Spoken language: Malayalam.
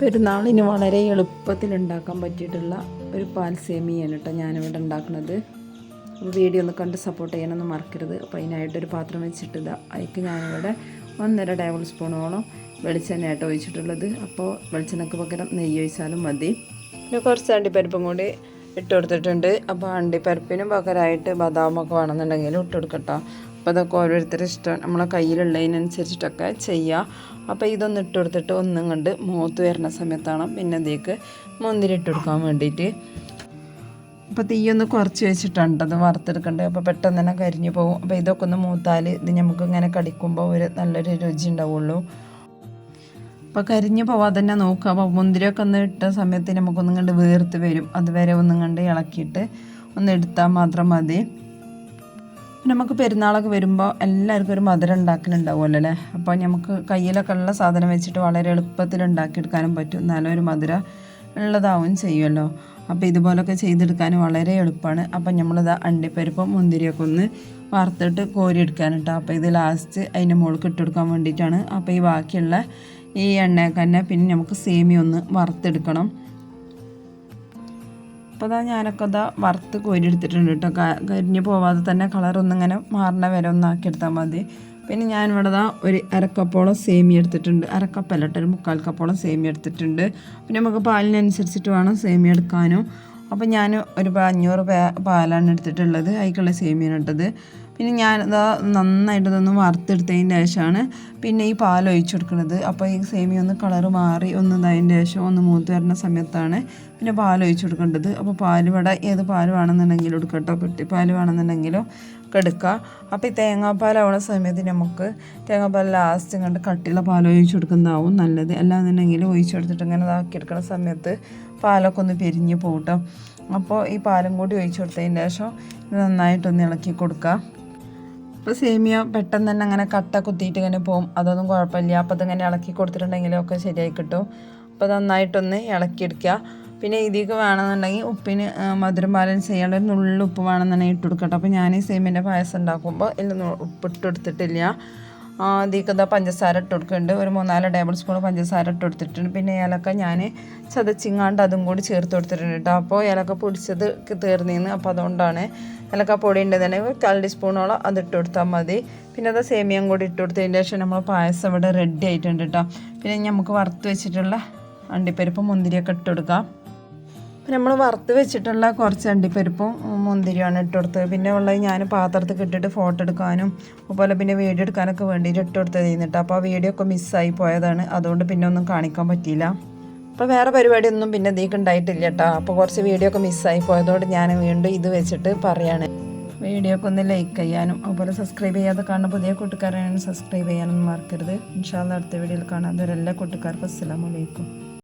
പെരുന്നാളിന് വളരെ എളുപ്പത്തിൽ ഉണ്ടാക്കാൻ പറ്റിയിട്ടുള്ള ഒരു പാൽ സേമിയാണ് കേട്ടോ ഞാനിവിടെ ഉണ്ടാക്കുന്നത്. വീഡിയോ ഒന്ന് കണ്ട് സപ്പോർട്ട് ചെയ്യാനൊന്നും മറക്കരുത്. അപ്പോൾ അതിനായിട്ടൊരു പാത്രം വെച്ചിട്ട് അതിക്ക് ഞാനിവിടെ ഒന്നര ടേബിൾ സ്പൂണോളം വെളിച്ചെണ്ണ ആയിട്ട് ഒഴിച്ചിട്ടുള്ളത്. അപ്പോൾ വെളിച്ചെണ്ണക്ക് പകരം നെയ്യ് ഒഴിച്ചാലും മതി. പിന്നെ കുറച്ച് അണ്ടിപ്പരിപ്പും കൂടി ഇട്ട് കൊടുത്തിട്ടുണ്ട്. അപ്പോൾ അണ്ടിപ്പരിപ്പിനും പകരമായിട്ട് ബദാമൊക്കെ വേണമെന്നുണ്ടെങ്കിൽ ഇട്ട് കൊടുക്കട്ടോ അപ്പോൾ അതൊക്കെ ഓരോരുത്തരുടെ ഇഷ്ടം നമ്മളെ കയ്യിലുള്ളതിനനുസരിച്ചിട്ടൊക്കെ ചെയ്യുക അപ്പോൾ ഇതൊന്ന് ഇട്ട് കൊടുത്തിട്ട് ഒന്നും കണ്ട് മൂത്ത് വരുന്ന സമയത്താണ് പിന്നെ അതിലേക്ക് മുന്തിരി ഇട്ട് കൊടുക്കാൻ വേണ്ടിയിട്ട് അപ്പോൾ തീയൊന്ന് കുറച്ച് വെച്ചിട്ടാണ് അത് വറുത്തെടുക്കേണ്ടത്. അപ്പോൾ പെട്ടെന്ന് തന്നെ കരിഞ്ഞു പോകും. അപ്പോൾ ഇതൊക്കെ ഒന്ന് മൂത്താൽ ഇത് നമുക്ക് ഇങ്ങനെ കടിക്കുമ്പോൾ ഒരു നല്ലൊരു രുചി ഉണ്ടാവുള്ളൂ. അപ്പോൾ കരിഞ്ഞു പോവാതെ തന്നെ നോക്കുക അപ്പോൾ മുന്തിരിയൊക്കെ ഒന്ന് ഇട്ട സമയത്ത് നമുക്കൊന്നും കണ്ട് വേർത്ത് വരും. അതുവരെ ഒന്നും കണ്ട് ഇളക്കിയിട്ട് ഒന്ന് എടുത്താൽ മാത്രം മതി. പിന്നെ നമുക്ക് പെരുന്നാളൊക്കെ വരുമ്പോൾ എല്ലാവർക്കും ഒരു മധുരം ഉണ്ടാക്കലുണ്ടാവുമല്ലോ അല്ലേ? അപ്പോൾ നമുക്ക് കയ്യിലൊക്കെ ഉള്ള സാധനം വെച്ചിട്ട് വളരെ എളുപ്പത്തിൽ ഉണ്ടാക്കിയെടുക്കാനും പറ്റും. എന്നാലും ഒരു മധുര ഉള്ളതാവും ചെയ്യുമല്ലോ. അപ്പോൾ ഇതുപോലൊക്കെ ചെയ്തെടുക്കാൻ വളരെ എളുപ്പമാണ്. അപ്പം നമ്മളിത് അണ്ടിപ്പരിപ്പും മുന്തിരിയൊക്കെ ഒന്ന് വറുത്തിട്ട് കോരിയെടുക്കാനിട്ടോ അപ്പോൾ ഇത് ലാസ്റ്റ് അതിന്റെ മുകളിൽ ഇട്ടെടുക്കാൻ വേണ്ടിയിട്ടാണ്. അപ്പോൾ ഈ ബാക്കിയുള്ള ഈ എണ്ണയൊക്കെ തന്നെ പിന്നെ നമുക്ക് സേമിയ ഒന്ന് വറുത്തെടുക്കണം. അപ്പോൾ അതാ ഞാനൊക്കെ അതാ വറുത്ത് കോരിയെടുത്തിട്ടുണ്ട് കേട്ടോ കരിഞ്ഞ് പോവാതെ തന്നെ കളറൊന്നും ഇങ്ങനെ മാറണ വരെ ഒന്നാക്കി ആക്കിയെടുത്താൽ മതി. പിന്നെ ഞാൻ ഇവിടെ ദാ ഒരു അരക്കപ്പോളം സേമി എടുത്തിട്ടുണ്ട്. അരക്കപ്പല്ല കേട്ടോ ഒരു മുക്കാൽ കപ്പോളം സേമി എടുത്തിട്ടുണ്ട്. പിന്നെ നമുക്ക് പാലിനനുസരിച്ചിട്ട് വേണം സേമി എടുക്കാനും. അപ്പോൾ ഞാൻ ഒരു അഞ്ഞൂറ് പാലാണ് എടുത്തിട്ടുള്ളത്. അതിക്കുള്ള സേമിയാണ് ഇട്ടത്. പിന്നെ ഞാൻ ഇതാ നന്നായിട്ടതൊന്ന് വറുത്തെടുത്തതിന്റെ ശേഷമാണ് പിന്നെ ഈ പാൽ ഒഴിച്ചു കൊടുക്കുന്നത്. അപ്പോൾ ഈ സേമി ഒന്ന് കളർ മാറി ഒന്ന് ഇതായതിന്റെ ശേഷം ഒന്ന് മൂത്ത് വരുന്ന സമയത്താണ് പിന്നെ പാൽ ഒഴിച്ചു കൊടുക്കേണ്ടത്. അപ്പോൾ പാൽ ഇവിടെ ഏത് പാൽ വേണമെന്നുണ്ടെങ്കിലും എടുക്കട്ടോ പെട്ടിപ്പാൽ വേണമെന്നുണ്ടെങ്കിലും ഒക്കെ എടുക്കുക അപ്പോൾ ഈ തേങ്ങാപ്പാൽ ആവുന്ന സമയത്ത് നമുക്ക് തേങ്ങാപ്പാൽ ലാസ്റ്റ് കണ്ട് കട്ടിയുള്ള പാൽ ഒഴിച്ചു കൊടുക്കുന്നതാവും നല്ലത്. അല്ലാന്നുണ്ടെങ്കിൽ ഒഴിച്ചു കൊടുത്തിട്ട് ഇങ്ങനെ ഇതാക്കി എടുക്കുന്ന സമയത്ത് പാലൊക്കെ ഒന്ന് പിരിഞ്ഞ് പോകട്ടോ അപ്പോൾ ഈ പാലും കൂടി ഒഴിച്ചു കൊടുത്തതിന് ശേഷം നന്നായിട്ടൊന്ന് ഇളക്കി കൊടുക്കുക അപ്പോൾ സേമിയ പെട്ടെന്ന് തന്നെ അങ്ങനെ കട്ട കുത്തിയിട്ട് ഇങ്ങനെ പോകും അതൊന്നും കുഴപ്പമില്ല. അപ്പോൾ അതിങ്ങനെ ഇളക്കി കൊടുത്തിട്ടുണ്ടെങ്കിലൊക്കെ ശരിയായി കിട്ടും. അപ്പോൾ നന്നായിട്ടൊന്ന് ഇളക്കിയെടുക്കുക പിന്നെ ഇതിലേക്ക് വേണമെന്നുണ്ടെങ്കിൽ ഉപ്പിന് മധുരം ബാലൻസ് ചെയ്യാനുള്ള ഒരു നുള്ളുപ്പ് വേണമെന്നുണ്ടെങ്കിൽ ഇട്ട് കൊടുക്കട്ടെ. അപ്പോൾ ഞാൻ ഈ സേമിന്റെ പായസം ഉണ്ടാക്കുമ്പോൾ ഇതിൽ ഉപ്പ് ഇട്ട് കൊടുത്തിട്ടില്ല ഇതിലേക്ക് ഇതാ പഞ്ചസാര ഇട്ട് കൊടുക്കുന്നുണ്ട് ഒരു മൂന്നാൽ ടേബിൾ സ്പൂൺ പഞ്ചസാര ഇട്ട് കൊടുത്തിട്ടുണ്ട് പിന്നെ ഏലക്ക ഞാൻ ചതച്ചിങ്ങാണ്ട് അതും കൂടി ചേർത്ത് കൊടുത്തിട്ടുണ്ട് കേട്ടോ. അപ്പോൾ ഏലക്ക പൊടിച്ചത് തീർന്നിന്ന്. അപ്പോൾ അതുകൊണ്ടാണ് ഏലക്ക പൊടി ഉണ്ടെന്നുണ്ടെങ്കിൽ കാൽ ടീസ്പൂണോളം അത് ഇട്ട് കൊടുത്താൽ മതി. പിന്നെ അത് സേമിയം കൂടി ഇട്ട് കൊടുത്തതിന്റെ ശേഷം നമ്മൾ പായസം ഇവിടെ റെഡി ആയിട്ടുണ്ട് കേട്ടോ. പിന്നെ നമുക്ക് വറുത്ത് വെച്ചിട്ടുള്ള അണ്ടിപ്പരിപ്പ് മുന്തിരിയൊക്കെ ഇട്ട് കൊടുക്കാം. നമ്മൾ വറുത്ത് വെച്ചിട്ടുള്ള കുറച്ച് അണ്ടിപ്പരിപ്പും മുന്തിരിയാണ് ഇട്ട് കൊടുത്തത്. പിന്നെ ഉള്ളത് ഞാൻ പാത്രത്തിൽ ഇട്ടിട്ട് ഫോട്ടോ എടുക്കാനും അതുപോലെ പിന്നെ വീഡിയോ എടുക്കാനൊക്കെ വേണ്ടിയിട്ട് ഇട്ട് ചെയ്യുന്നിട്ട് അപ്പോൾ ആ വീഡിയോ ഒക്കെ മിസ്സായി പോയതാണ്. അതുകൊണ്ട് പിന്നെ ഒന്നും കാണിക്കാൻ പറ്റിയില്ല. അപ്പോൾ വേറെ പരിപാടിയൊന്നും പിന്നെ ഇതേക്ക് ഉണ്ടായിട്ടില്ല കേട്ടോ അപ്പോൾ കുറച്ച് വീഡിയോ ഒക്കെ മിസ്സായി പോയതുകൊണ്ട് ഞാൻ വീണ്ടും ഇത് വെച്ചിട്ട് പറയാണ്. വീഡിയോ ഒക്കെ ഒന്ന് ലൈക്ക് ചെയ്യാനും അതുപോലെ സബ്സ്ക്രൈബ് ചെയ്യാതെ കാണുന്ന പുതിയ കൂട്ടുകാരാണ് സബ്സ്ക്രൈബ് ചെയ്യാനൊന്നും മറക്കരുത്. ഇൻഷാല്ല അടുത്ത വീഡിയോയിൽ കാണാൻ എല്ലാ കൂട്ടുകാർക്കും അസ്സലാമലൈക്കും